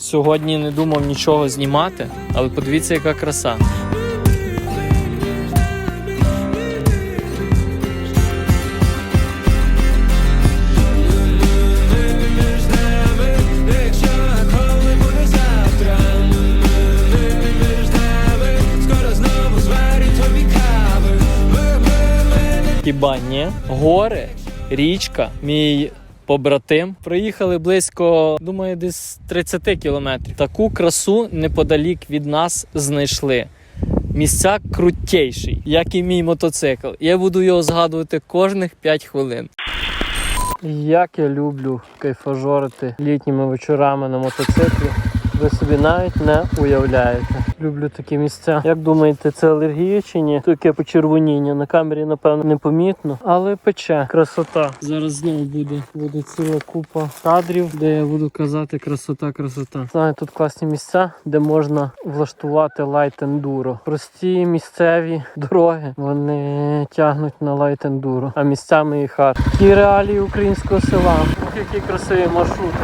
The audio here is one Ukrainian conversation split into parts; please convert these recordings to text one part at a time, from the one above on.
Сьогодні не думав нічого знімати, але подивіться, яка краса. Хіба ні? Гори, річка, мій побратим. Проїхали близько, думаю, десь 30 кілометрів. Таку красу неподалік від нас знайшли. Місця крутіший, як і мій мотоцикл. Я буду його згадувати кожних 5 хвилин. Як я люблю кайфажорити літніми вечорами на мотоциклі. Ви собі навіть не уявляєте. Люблю такі місця. Як думаєте, це алергія чи ні? Таке почервоніння. На камері, напевно, непомітно, але пече. Красота. Зараз знову буде, буде ціла купа кадрів, де я буду казати красота, красота. Знаю, тут класні місця, де можна влаштувати лайт ендуро. Прості місцеві дороги вони тягнуть на лайт ендуро, а місцями і хар. Ті реалії українського села. Ох, які красиві маршрути.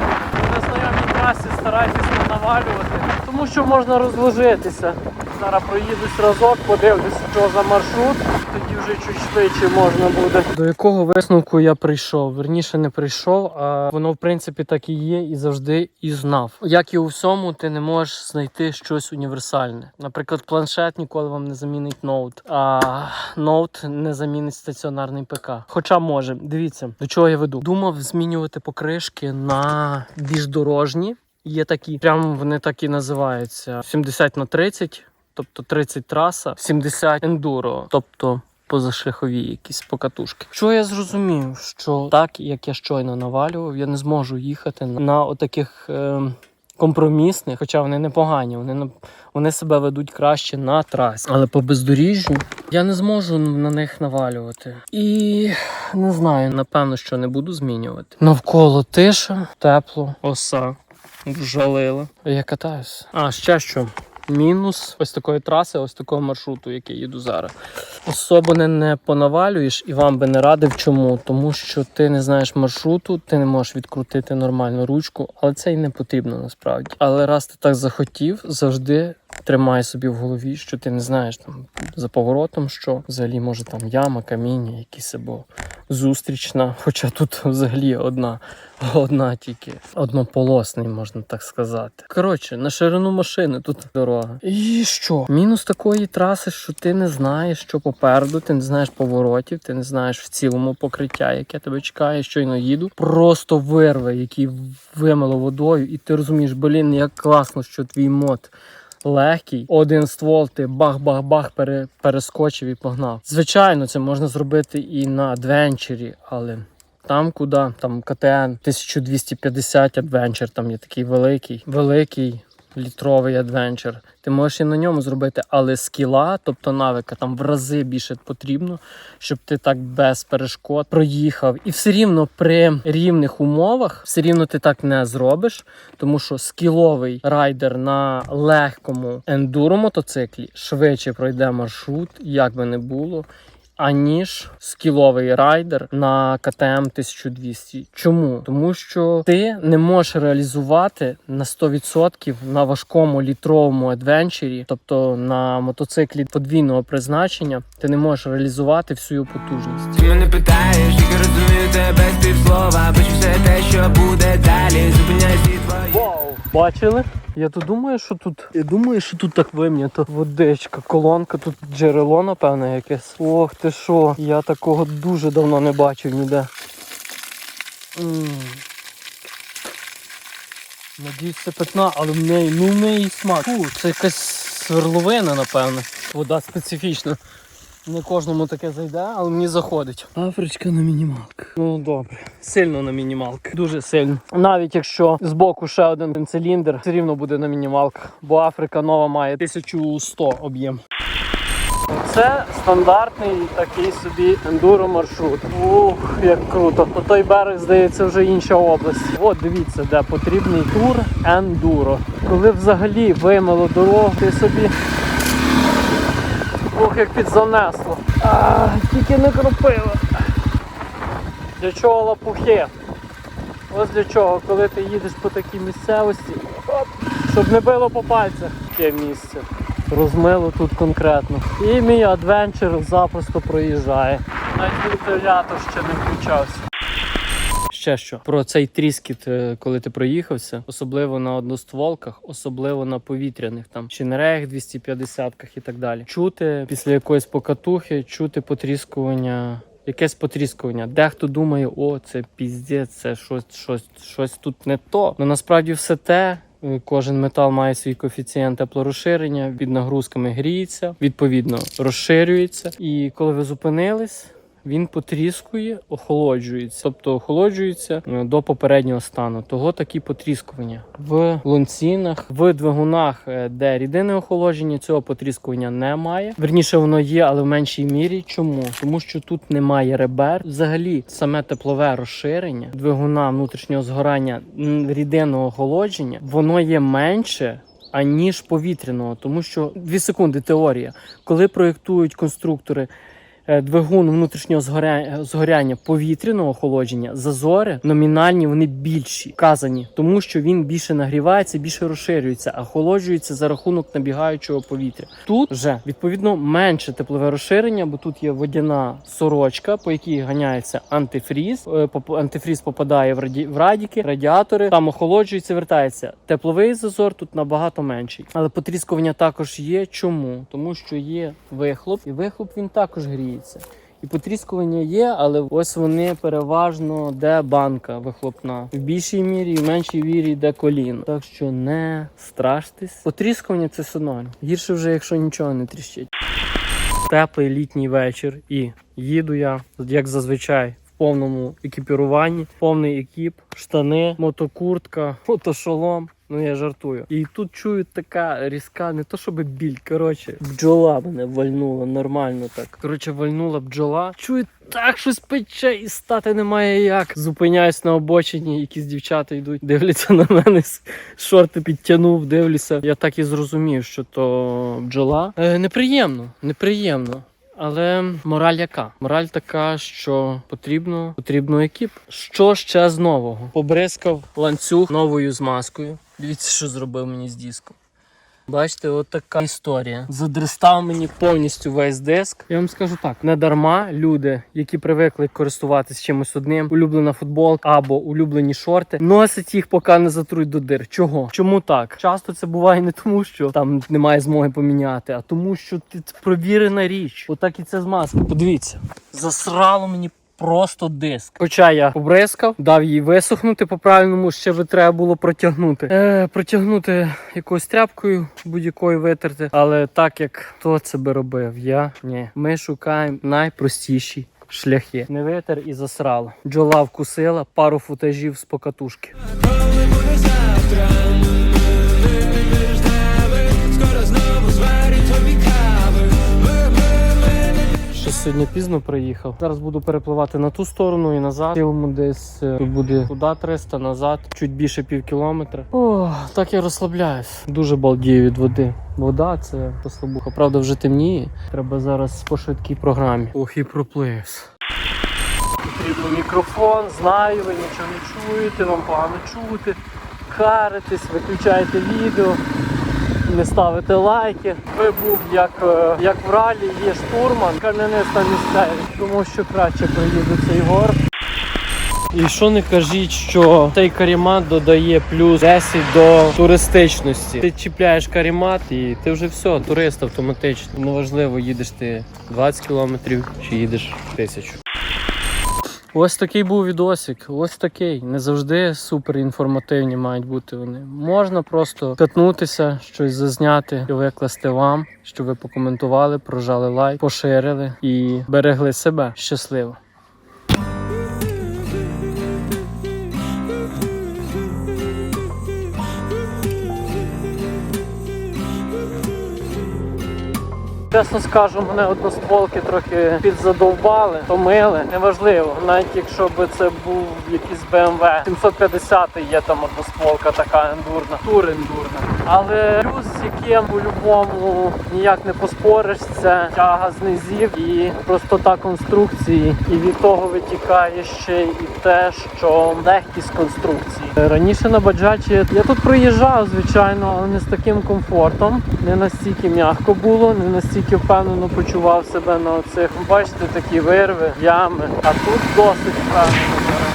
На знайомій трасі старайтесь не навалювати, тому що можна розложитися. Зараз проїдусь разок, подивлюсь, що за маршрут, тоді вже чуть швидше можна буде. До якого висновку я прийшов? Верніше не прийшов, а воно в принципі так і є, і завжди і знав. Як і у всьому, ти не можеш знайти щось універсальне. Наприклад, планшет ніколи вам не замінить ноут, а ноут не замінить стаціонарний ПК. Хоча може, дивіться, до чого я веду. Думав змінювати покришки на більш дорожні. Є такі, прямо вони так і називаються: 70 на 30, тобто 30 траса, 70 ендуро, тобто позашляхові якісь покатушки. Що я зрозумів, що так як я щойно навалював, я не зможу їхати на, на отаких. Е- Компромісних, хоча вони непогані, вони на- вони себе ведуть краще на трасі. Але по бездоріжжю я не зможу на них навалювати. І не знаю, напевно, що не буду змінювати. Навколо тиша, тепло, оса вжалила. Я катаюсь. А ще що? Мінус ось такої траси, ось такого маршруту, який їду зараз. Особо не, не понавалюєш і вам би не радив чому. Тому що ти не знаєш маршруту, ти не можеш відкрутити нормальну ручку, але це і не потрібно насправді. Але раз ти так захотів, завжди тримай собі в голові, що ти не знаєш там за поворотом, що взагалі може там яма, каміння, якісь або зустрічна. Хоча тут взагалі одна, одна тільки однополосний, можна так сказати. Коротше, на ширину машини тут дорога. І що? Мінус такої траси, що ти не знаєш, що попереду, ти не знаєш поворотів, ти не знаєш в цілому покриття, яке тебе чекає, щойно їду. Просто вирве, який вимило водою, і ти розумієш, блін, як класно, що твій мод легкий. Один ствол ти бах-бах-бах пере, перескочив і погнав. Звичайно, це можна зробити і на адвенчері, але. Там, куди там КТН 1250 адвенчер, там є такий великий, великий літровий адвенчер. Ти можеш і на ньому зробити, але скіла, тобто навика, там в рази більше потрібно, щоб ти так без перешкод проїхав. І все рівно при рівних умовах, все рівно ти так не зробиш, тому що скіловий райдер на легкому ендуро мотоциклі швидше пройде маршрут, як би не було. Аніж скіловий райдер на КТМ 1200. Чому? Тому що ти не можеш реалізувати на 100% на важкому літровому адвенчері, тобто на мотоциклі подвійного призначення, ти не можеш реалізувати всю потужність. Ти мене питаєш, тільки розумію тебе з півслова Бачу все те, що буде далі Зупиняй світ твої! Бачили? Я то думаю, що тут. Я думаю, що тут так вим'ято. Водичка, колонка, тут джерело, напевно, якесь. Ох ти що, я такого дуже давно не бачив ніде. М. Надіюсь, це питна, але в неї, ну в неї смак. Фу, це якась сверловина, напевно. Вода специфічна. Не кожному таке зайде, але мені заходить. Афричка на мінімалках. Ну добре, сильно на мінімалках. Дуже сильно. Навіть якщо збоку ще один циліндр, все рівно буде на мінімалках, бо Африка нова має 1100 об'єм. Це стандартний такий собі ендуро маршрут. Ух, як круто. По той берег, здається, вже інша область. От дивіться, де потрібний тур ендуро. Коли взагалі вимило дорогу, ти собі Ох, як підзанесло. А, тільки не кропила. Для чого лапухи? Ось для чого, коли ти їдеш по такій місцевості, Щоб не било по пальцях. Таке місце. Розмило тут конкретно. І мій адвенчер запросто проїжджає. Навіть вентилятор ще не включався. Ще що про цей тріскіт, е, коли ти проїхався, особливо на одностволках, особливо на повітряних там чинереях 250-ках і так далі. Чути після якоїсь покатухи, чути потріскування. Якесь потріскування. Дехто думає, о, це піздець, це щось, щось, щось тут не то. Ну насправді все те. е, Кожен метал має свій коефіцієнт теплорозширення, під нагрузками гріється, відповідно розширюється. І коли ви зупинились, він потріскує, охолоджується, тобто охолоджується е, до попереднього стану. Того такі потріскування в лонцінах, в двигунах, е, де рідинне охолодження, цього потріскування немає. Верніше воно є, але в меншій мірі. Чому? Тому що тут немає ребер. Взагалі, саме теплове розширення двигуна внутрішнього згорання рідинного охолодження, воно є менше. Аніж повітряного, тому що дві секунди теорія, коли проєктують конструктори двигун внутрішнього згоря... згоряння повітряного охолодження, зазори номінальні вони більші, вказані, тому що він більше нагрівається, більше розширюється, а охолоджується за рахунок набігаючого повітря. Тут вже відповідно менше теплове розширення, бо тут є водяна сорочка, по якій ганяється антифріз. Е, Антифріз попадає в, раді... в радіки, радіатори, там охолоджується, вертається. Тепловий зазор тут набагато менший. Але потріскування також є. Чому? Тому що є вихлоп, і вихлоп він також гріється. І потріскування є, але ось вони переважно де банка вихлопна. В більшій мірі і в меншій мірі де коліно. Так що не страштесь. Потріскування це ноль. Гірше вже, якщо нічого не тріщить. Теплий літній вечір і їду я, як зазвичай, в повному екіпіруванні, повний екіп, штани, мотокуртка, мотошолом. Ну я жартую. І тут чую така різка, не то щоб біль, коротше, бджола мене вальнула нормально так. Коротше, вальнула бджола. Чую, так щось пече і стати немає як. Зупиняюсь на обочині, якісь дівчата йдуть, дивляться на мене, шорти підтягнув, дивлюся. Я так і зрозумів, що то бджола. Е, неприємно, неприємно. Але мораль яка? Мораль така, що потрібно, потрібно екіп. Що ще з нового? Побризкав ланцюг новою змазкою. Дивіться, що зробив мені з диском. Бачите, от така історія. Задристав мені повністю весь диск. Я вам скажу так: не дарма люди, які привикли користуватись чимось одним, улюблена футболка або улюблені шорти, носять їх, поки не затрують до дир. Чого? Чому так? Часто це буває не тому, що там немає змоги поміняти, а тому, що це провірена річ. Отак і це змазка. Подивіться, засрало мені. Просто диск. Хоча я побризкав, дав їй висохнути по-правильному, ще би треба було протягнути. Е, протягнути якоюсь тряпкою будь-якою витерти. Але так як хто це би робив, я ні. Ми шукаємо найпростіші шляхи. Не витер і засрало. Джола вкусила пару футажів з покатушки. Ще сьогодні пізно приїхав. Зараз буду перепливати на ту сторону і назад. Цілому десь е, тут буде туди 300, назад, чуть більше пів кілометра. О, так я розслабляюсь. Дуже балдію від води. Вода це послабуха. Правда, вже темніє. Треба зараз по швидкій програмі. Ох, і проплився. Потрібен мікрофон, знаю, ви нічого не чуєте, вам погано чути. Харитесь, виключаєте відео не ставите лайки. Ви був як, е, як в ралі, є штурман, кам'яниста місцевість, тому що краще проїду цей гор. І що не кажіть, що цей карімат додає плюс 10 до туристичності. Ти чіпляєш карімат і ти вже все, турист автоматично. Неважливо, їдеш ти 20 кілометрів чи їдеш тисячу. Ось такий був відосик. Ось такий. Не завжди супер інформативні мають бути вони. Можна просто катнутися, щось зазняти і викласти вам, щоб ви покоментували, прожали лайк, поширили і берегли себе щасливо. Чесно скажу, мене одностволки трохи підзадовбали, томили. Неважливо, навіть якщо б це був якийсь BMW 750 є там одностволка така ендурна, тур ендурна. Але плюс, з яким по-любому ніяк не поспориш, це тяга з низів і простота конструкції. І від того витікає ще і те, що легкість конструкції. Раніше на баджачі я тут проїжджав, звичайно, але не з таким комфортом. Не настільки м'яко було, не настільки впевнено почував себе на оцих. Бачите, такі вирви, ями. А тут досить впевнено